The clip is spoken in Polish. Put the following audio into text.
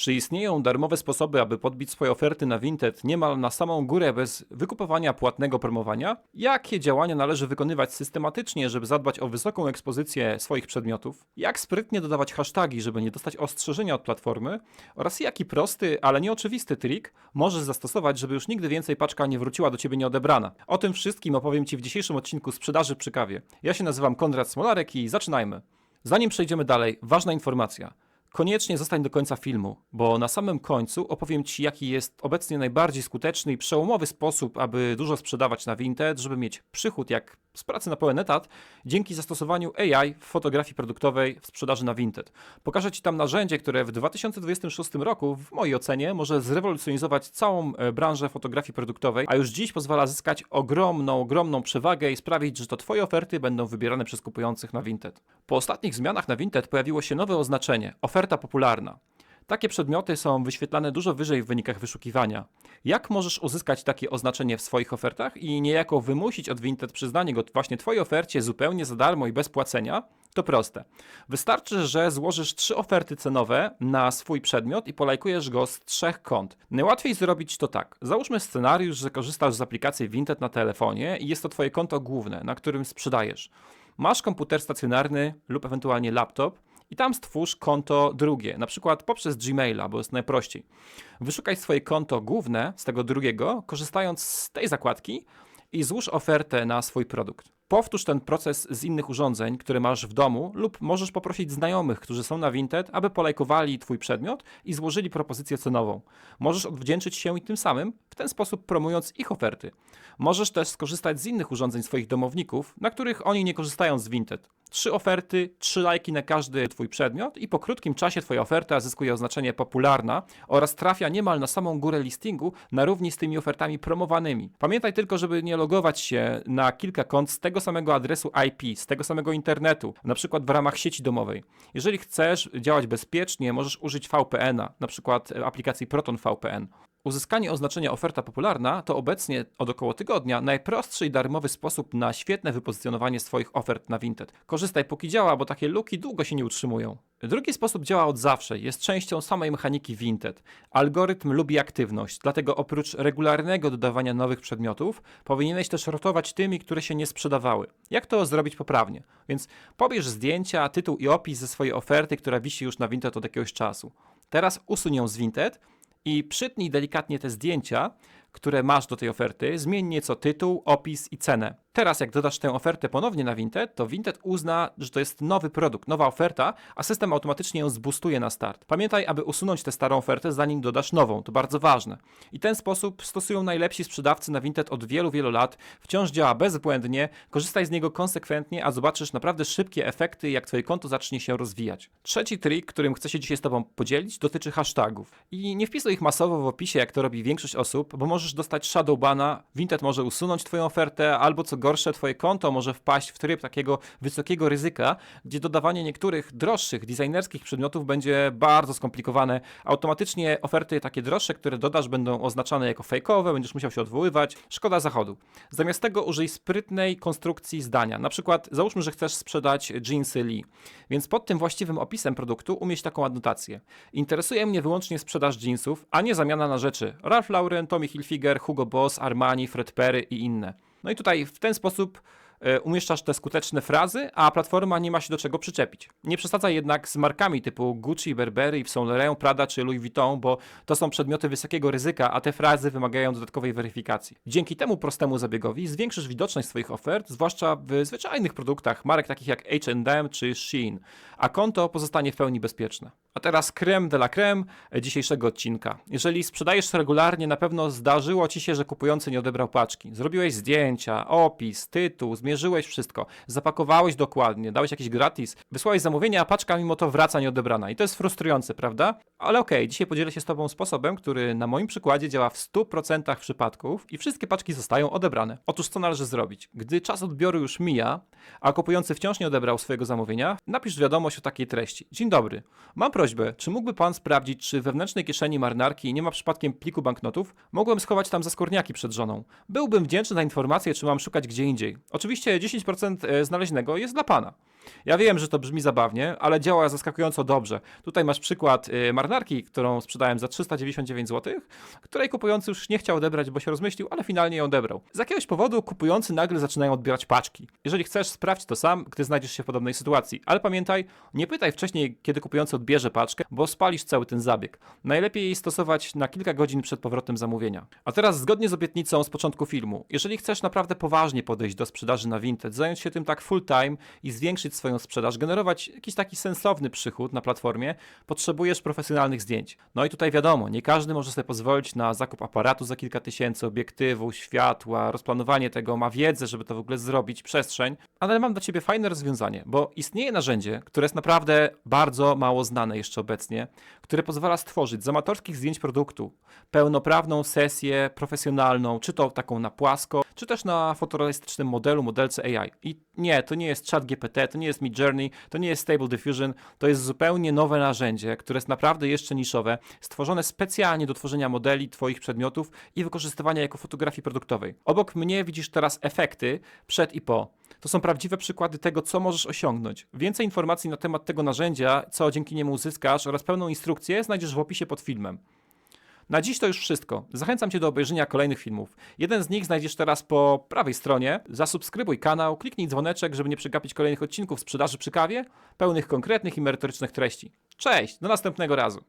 Czy istnieją darmowe sposoby, aby podbić swoje oferty na Vinted niemal na samą górę bez wykupowania płatnego promowania? Jakie działania należy wykonywać systematycznie, żeby zadbać o wysoką ekspozycję swoich przedmiotów? Jak sprytnie dodawać hasztagi, żeby nie dostać ostrzeżenia od platformy? Oraz jaki prosty, ale nieoczywisty trik możesz zastosować, żeby już nigdy więcej paczka nie wróciła do ciebie nieodebrana? O tym wszystkim opowiem ci w dzisiejszym odcinku Sprzedaży przy kawie. Ja się nazywam Konrad Smolarek i zaczynajmy. Zanim przejdziemy dalej, ważna informacja. Koniecznie zostań do końca filmu, bo na samym końcu opowiem Ci, jaki jest obecnie najbardziej skuteczny i przełomowy sposób, aby dużo sprzedawać na Vinted, żeby mieć przychód jak z pracy na pełen etat, dzięki zastosowaniu AI w fotografii produktowej w sprzedaży na Vinted. Pokażę Ci tam narzędzie, które w 2026 roku, w mojej ocenie, może zrewolucjonizować całą e, branżę fotografii produktowej, a już dziś pozwala zyskać ogromną, ogromną przewagę i sprawić, że to Twoje oferty będą wybierane przez kupujących na Vinted. Po ostatnich zmianach na Vinted pojawiło się nowe oznaczenie oferta popularna. Takie przedmioty są wyświetlane dużo wyżej w wynikach wyszukiwania. Jak możesz uzyskać takie oznaczenie w swoich ofertach i niejako wymusić od Vinted przyznanie go właśnie Twojej ofercie zupełnie za darmo i bez płacenia? To proste. Wystarczy, że złożysz trzy oferty cenowe na swój przedmiot i polajkujesz go z trzech kont. Najłatwiej zrobić to tak. Załóżmy scenariusz, że korzystasz z aplikacji Vinted na telefonie i jest to Twoje konto główne, na którym sprzedajesz. Masz komputer stacjonarny lub ewentualnie laptop i tam stwórz konto drugie, na przykład poprzez Gmaila, bo jest najprościej. Wyszukaj swoje konto główne z tego drugiego, korzystając z tej zakładki i złóż ofertę na swój produkt. Powtórz ten proces z innych urządzeń, które masz w domu, lub możesz poprosić znajomych, którzy są na Vinted, aby polajkowali Twój przedmiot i złożyli propozycję cenową. Możesz odwdzięczyć się i tym samym, w ten sposób promując ich oferty. Możesz też skorzystać z innych urządzeń swoich domowników, na których oni nie korzystają z Vinted. Trzy oferty, trzy lajki na każdy Twój przedmiot i po krótkim czasie Twoja oferta zyskuje oznaczenie popularna oraz trafia niemal na samą górę listingu na równi z tymi ofertami promowanymi. Pamiętaj tylko, żeby nie logować się na kilka kont z tego samego adresu IP, z tego samego internetu, na przykład w ramach sieci domowej. Jeżeli chcesz działać bezpiecznie, możesz użyć VPN-a, na przykład aplikacji Proton VPN. Uzyskanie oznaczenia oferta popularna to obecnie od około tygodnia najprostszy i darmowy sposób na świetne wypozycjonowanie swoich ofert na Vinted. Korzystaj póki działa, bo takie luki długo się nie utrzymują. Drugi sposób działa od zawsze, jest częścią samej mechaniki Vinted. Algorytm lubi aktywność, dlatego oprócz regularnego dodawania nowych przedmiotów, powinieneś też rotować tymi, które się nie sprzedawały. Jak to zrobić poprawnie? Więc pobierz zdjęcia, tytuł i opis ze swojej oferty, która wisi już na Vinted od jakiegoś czasu. Teraz usuń ją z Vinted i przytnij delikatnie te zdjęcia, które masz do tej oferty, zmień nieco tytuł, opis i cenę. Teraz jak dodasz tę ofertę ponownie na Vinted, to Vinted uzna, że to jest nowy produkt, nowa oferta, a system automatycznie ją zbustuje na start. Pamiętaj, aby usunąć tę starą ofertę, zanim dodasz nową, to bardzo ważne. I ten sposób stosują najlepsi sprzedawcy na Vinted od wielu, wielu lat, wciąż działa bezbłędnie, korzystaj z niego konsekwentnie, a zobaczysz naprawdę szybkie efekty, jak twoje konto zacznie się rozwijać. Trzeci trik, którym chcę się dzisiaj z tobą podzielić, dotyczy hashtagów. I nie wpisuj ich masowo w opisie, jak to robi większość osób, bo możesz dostać shadowbana, Vinted może usunąć twoją ofertę, albo co gorsze, twoje konto może wpaść w tryb takiego wysokiego ryzyka, gdzie dodawanie niektórych droższych, designerskich przedmiotów będzie bardzo skomplikowane. Automatycznie oferty takie droższe, które dodasz, będą oznaczane jako fejkowe, będziesz musiał się odwoływać. Szkoda zachodu. Zamiast tego użyj sprytnej konstrukcji zdania. Na przykład załóżmy, że chcesz sprzedać jeansy Lee, więc pod tym właściwym opisem produktu umieść taką adnotację. Interesuje mnie wyłącznie sprzedaż jeansów, a nie zamiana na rzeczy Ralph Lauren, Tommy Hilfiger, Hugo Boss, Armani, Fred Perry i inne. No i tutaj w ten sposób umieszczasz te skuteczne frazy, a platforma nie ma się do czego przyczepić. Nie przesadzaj jednak z markami typu Gucci, Burberry, Saint Laurent, Prada czy Louis Vuitton, bo to są przedmioty wysokiego ryzyka, a te frazy wymagają dodatkowej weryfikacji. Dzięki temu prostemu zabiegowi zwiększysz widoczność swoich ofert, zwłaszcza w zwyczajnych produktach marek takich jak H&M czy Shein, a konto pozostanie w pełni bezpieczne. A teraz creme de la creme dzisiejszego odcinka. Jeżeli sprzedajesz regularnie, na pewno zdarzyło ci się, że kupujący nie odebrał paczki. Zrobiłeś zdjęcia, opis, tytuł, zmierzyłeś wszystko, zapakowałeś dokładnie, dałeś jakiś gratis, wysłałeś zamówienie, a paczka mimo to wraca nieodebrana. I to jest frustrujące, prawda? Ale okej, dzisiaj podzielę się z Tobą sposobem, który na moim przykładzie działa w 100% przypadków i wszystkie paczki zostają odebrane. Otóż co należy zrobić? Gdy czas odbioru już mija, a kupujący wciąż nie odebrał swojego zamówienia, napisz wiadomość o takiej treści. Dzień dobry. Mam prośbę, czy mógłby Pan sprawdzić, czy wewnętrznej kieszeni marynarki nie ma przypadkiem pliku banknotów? Mogłem schować tam zaskórniaki przed żoną. Byłbym wdzięczny za informację, czy mam szukać gdzie indziej. Oczywiście oczywiście 10% e, znaleźnego jest dla pana. Ja wiem, że to brzmi zabawnie, ale działa zaskakująco dobrze. Tutaj masz przykład y, marynarki, którą sprzedałem za 399 zł, której kupujący już nie chciał odebrać, bo się rozmyślił, ale finalnie ją odebrał. Z jakiegoś powodu kupujący nagle zaczynają odbierać paczki. Jeżeli chcesz, sprawdź to sam, gdy znajdziesz się w podobnej sytuacji. Ale pamiętaj, nie pytaj wcześniej, kiedy kupujący odbierze paczkę, bo spalisz cały ten zabieg. Najlepiej stosować na kilka godzin przed powrotem zamówienia. A teraz zgodnie z obietnicą z początku filmu, jeżeli chcesz naprawdę poważnie podejść do sprzedaży na Vinted, zająć się tym tak full time i zwiększyć swoją sprzedaż, generować jakiś taki sensowny przychód na platformie, potrzebujesz profesjonalnych zdjęć. No i tutaj wiadomo, nie każdy może sobie pozwolić na zakup aparatu za kilka tysięcy, obiektywu, światła, rozplanowanie tego, ma wiedzę, żeby to w ogóle zrobić, przestrzeń, ale mam dla ciebie fajne rozwiązanie, bo istnieje narzędzie, które jest naprawdę bardzo mało znane jeszcze obecnie, które pozwala stworzyć z amatorskich zdjęć produktu pełnoprawną sesję profesjonalną, czy to taką na płasko, czy też na fotorealistycznym modelu, modelce AI. I nie, to nie jest chat GPT, to nie jest Mid Journey, to nie jest Stable Diffusion, to jest zupełnie nowe narzędzie, które jest naprawdę jeszcze niszowe, stworzone specjalnie do tworzenia modeli Twoich przedmiotów i wykorzystywania jako fotografii produktowej. Obok mnie widzisz teraz efekty przed i po. To są prawdziwe przykłady tego, co możesz osiągnąć. Więcej informacji na temat tego narzędzia, co dzięki niemu uzyskasz oraz pełną instrukcję znajdziesz w opisie pod filmem. Na dziś to już wszystko. Zachęcam Cię do obejrzenia kolejnych filmów. Jeden z nich znajdziesz teraz po prawej stronie. Zasubskrybuj kanał, kliknij dzwoneczek, żeby nie przegapić kolejnych odcinków sprzedaży przy kawie, pełnych konkretnych i merytorycznych treści. Cześć, do następnego razu.